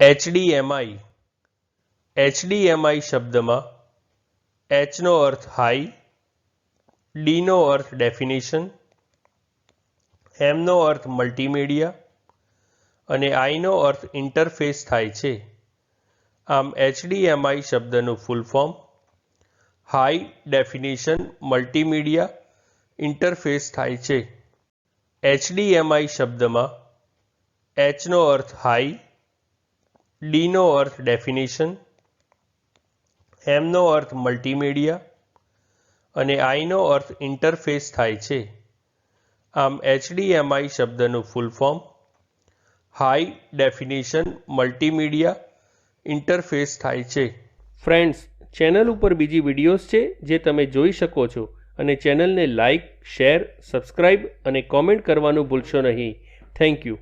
HDMI HDMI શબ્દમાં એચનો અર્થ high ડીનો અર્થ definition એમનો અર્થ multimedia અને આઈનો અર્થ ઇન્ટરફેસ થાય છે. આમ એચડીએમઆઈ શબ્દનું full form high definition multimedia interface થાય છે. એચડીએમઆઈ શબ્દમાં એચનો અર્થ હાઈ ડીનો અર્થ ડેફિનેશન એમનો અર્થ મલ્ટીમીડિયા અને આઈનો અર્થ ઇન્ટરફેસ થાય છે. આમ એચડીએમઆઈ શબ્દનું full form high definition multimedia interface થાય છે. ફ્રેન્ડ્સ ચેનલ ઉપર બીજી વિડીયોઝ છે જે તમે જોઈ શકો છો અને ચેનલને લાઇક શેર સબસ્ક્રાઇબ અને કોમેન્ટ કરવાનું ભૂલશો નહીં. Thank you